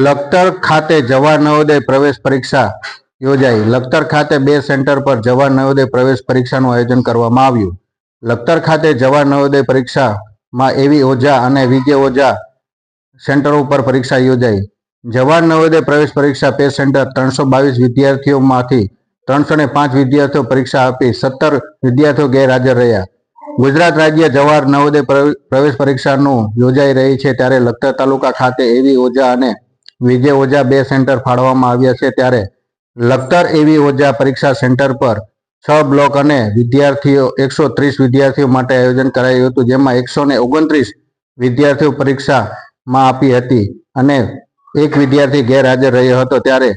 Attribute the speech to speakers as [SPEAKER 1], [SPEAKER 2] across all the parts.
[SPEAKER 1] લખતર ખાતે જવા નવોદય પ્રવેશ પરીક્ષા યોજાઈ. લખતર ખાતે બે સેન્ટર પર જવા નવોદય પ્રવેશ પરીક્ષાનું આયોજન કરવામાં આવ્યું. લખતર ખાતે જવા નવોદય પરીક્ષામાં એવી ઓઝા અને વિજય ઓઝા સેન્ટરો ઉપર પરીક્ષા યોજાઈ. જવાહર નવોદય પ્રવેશ પરીક્ષા પે સેન્ટર ત્રણસો બાવીસ વિદ્યાર્થીઓમાંથી ત્રણસો ને પાંચ વિદ્યાર્થીઓ પરીક્ષા આપી સત્તર વિદ્યાર્થીઓ ગેરહાજર રહ્યા. ગુજરાત રાજ્ય જવાહર નવોદય પ્રવેશ પરીક્ષાનું યોજાઈ રહી છે ત્યારે લખતર તાલુકા ખાતે એવી ઓઝા અને વિજય ઓઝા બે સેન્ટર ફાળવવામાં આવ્યા છે ત્યારે લખતર એવી ઓઝા પરીક્ષા સેન્ટર પર છ બ્લોક અને વિદ્યાર્થીઓ, એકસો ત્રીસ વિદ્યાર્થીઓ માટે આયોજન કરાયું હતું, જેમાં એકસો ઓગણત્રીસ વિદ્યાર્થીઓ પરીક્ષામાં આપી હતી અને એક વિદ્યાર્થી ગેરહાજર રહ્યો હતો ત્યારે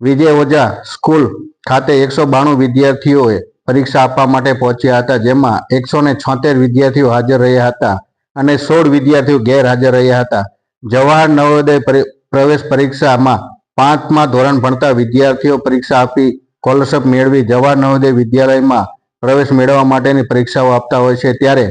[SPEAKER 1] વિજય ઓઝા સ્કૂલ ખાતે એકસો બાણું વિદ્યાર્થીઓએ પરીક્ષા આપવા માટે પહોંચ્યા હતા, જેમાં એકસો ને વિદ્યાર્થીઓ હાજર રહ્યા હતા અને સોળ વિદ્યાર્થીઓ ગેરહાજર રહ્યા હતા. જવાહર નવોદય પ્રવેશ પરીક્ષામાં પાંચમા ધોરણ ભણતા વિદ્યાર્થીઓ પરીક્ષા આપી સ્કોલરશીપ મેળવી જવાહર નવોદય વિદ્યાલયમાં પ્રવેશ મેળવવા માટેની પરીક્ષાઓ આપતા હોય છે. ત્યારે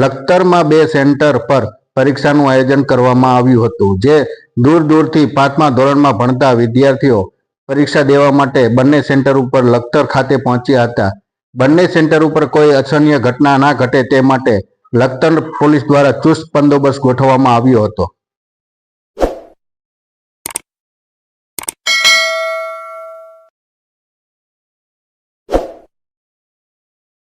[SPEAKER 1] લખતરમાં બે સેન્ટર પર પરીક્ષાનું આયોજન કરવામાં આવ્યું હતું, જે દૂર દૂરથી પાંચમા ધોરણમાં ભણતા વિદ્યાર્થીઓ પરીક્ષા દેવા માટે બંને સેન્ટર ઉપર લખતર ખાતે પહોંચ્યા હતા. બંને સેન્ટર ઉપર કોઈ અછન્ય ઘટના ના ઘટે તે માટે લખતર પોલીસ દ્વારા ચુસ્ત બંદોબસ્ત ગોઠવવામાં આવ્યો હતો.